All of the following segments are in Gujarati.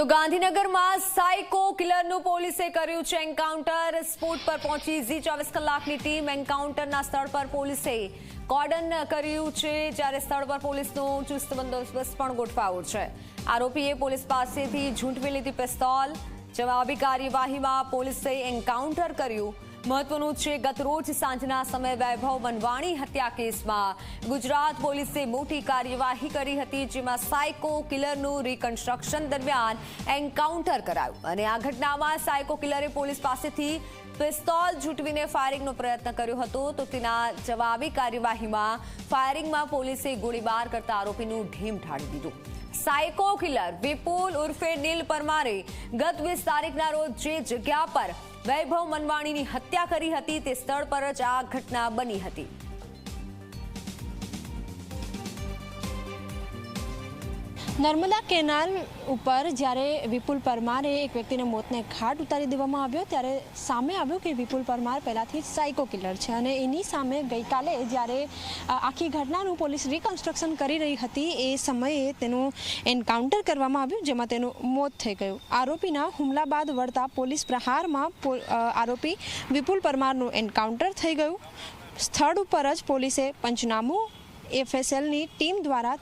તો ગાંધીનગરમાં સાયકો કિલરનું પોલીસે કર્યું છે એન્કાઉન્ટર. સ્પોટ પર પહોંચી ઝી ચોવીસ કલાકની ટીમ એન્કાઉન્ટરના સ્થળ પર પોલીસે કોર્ડન કર્યું છે, જ્યારે સ્થળ પર પોલીસનો ચુસ્ત બંદોબસ્ત પણ ગોઠવાયો છે. આરોપીએ પોલીસ પાસેથી ઝૂંટવી લીધી પિસ્તોલ. જવાબી કાર્યવાહીમાં પોલીસે એન્કાઉન્ટર કર્યું. મહત્વનું છે ગતરોજ સાંજના સમય વૈભવ વનવાણી હત્યા કેસમાં ગુજરાત પોલીસે મોટી કાર્યવાહી કરી હતી, જેમાં સાયકો કિલરનું રિકન્સ્ટ્રક્શન દરમિયાન એન્કાઉન્ટર કરાયું. અને આ ઘટનામાં સાયકો કિલરે પોલીસ પાસેથી પિસ્તોલ ઝૂંટવીને ફાયરિંગનો પ્રયત્ન કર્યો હતો. તો તેના જવાબી કાર્યવાહીમાં ફાયરિંગમાં પોલીસે ગોળીબાર કરતા આરોપીનું ઢીમ ઢાળી દીધું. સાયકો કિલર વિપુલ ઉર્ફે નીલ પરમારે ગત વીસ તારીખના રોજ જે જગ્યા પર વૈભવ મનવાણીની હત્યા કરી હતી તે સ્થળ પર જ આ ઘટના બની હતી. નર્મદા કેનાલ ઉપર જ્યારે વિપુલ પરમારે એક વ્યક્તિને મોતને ઘાટ ઉતારી દેવામાં આવ્યો, ત્યારે સામે આવ્યું કે વિપુલ પરમાર પહેલાંથી સાયકો કિલર છે અને એની સામે ગઈકાલે જ્યારે આખી ઘટનાનું પોલીસ રિકન્સ્ટ્રક્શન કરી રહી હતી, એ સમયે તેનું એન્કાઉન્ટર કરવામાં આવ્યું, જેમાં તેનું મોત થઈ ગયું. આરોપીના હુમલા બાદ વળતા પોલીસ પ્રહારમાં આરોપી વિપુલ પરમારનું એન્કાઉન્ટર થઈ ગયું. સ્થળ ઉપર જ પોલીસે પંચનામું એફએસએલની ટીમ દ્વારા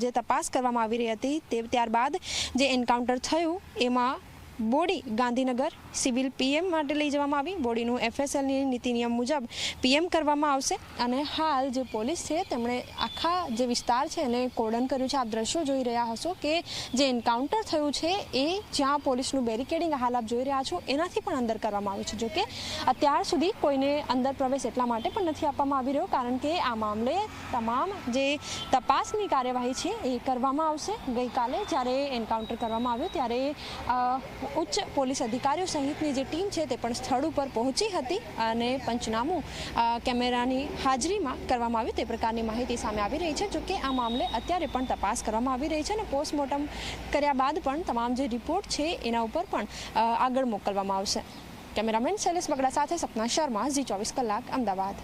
જે તપાસ કરવામાં આવી રહી હતી તે ત્યારબાદ જે એન્કાઉન્ટર થયું, એમાં બોડી ગાંધીનગર સિવિલ પીએમ માટે લઈ જવામાં આવી. બોડીનું એફએસએલની નીતિ નિયમ મુજબ પીએમ કરવામાં આવશે. અને હાલ જે પોલીસ છે, તેમણે આખા જે વિસ્તાર છે, એને કોર્ડન કર્યું છે. આપ દ્રશ્યો જોઈ રહ્યા હશો કે જે એન્કાઉન્ટર થયું છે, એ જ્યાં પોલીસનું બેરિકેડિંગ હાલ આપ જોઈ રહ્યા છો, એનાથી પણ અંદર કરવામાં આવ્યું છે. જોકે અત્યાર સુધી કોઈને અંદર પ્રવેશ એટલા માટે પણ નથી આપવામાં આવી રહ્યો, કારણ કે આ મામલે તમામ જે તપાસની કાર્યવાહી છે, એ કરવામાં આવશે. ગઈકાલે જ્યારે એન્કાઉન્ટર કરવામાં આવ્યું, ત્યારે ઉચ્ચ પોલીસ અધિકારીઓ સહિતની જે ટીમ છે તે પણ સ્થળ ઉપર પહોંચી હતી અને પંચનામું કેમેરાની હાજરીમાં કરવામાં આવ્યું. તે પ્રકારની માહિતી સામે આવી રહી છે જોકે આ મામલે અત્યારે પણ તપાસ કરવામાં આવી રહી છે અને પોસ્ટમોર્ટમ કર્યા બાદ પણ તમામ જે રિપોર્ટ છે એના ઉપર પણ આગળ મોકલવામાં આવશે. કેમેરામેન શૈલેષ બગડા સાથે સપના શર્મા, ઝી ચોવીસ કલાક, અમદાવાદ.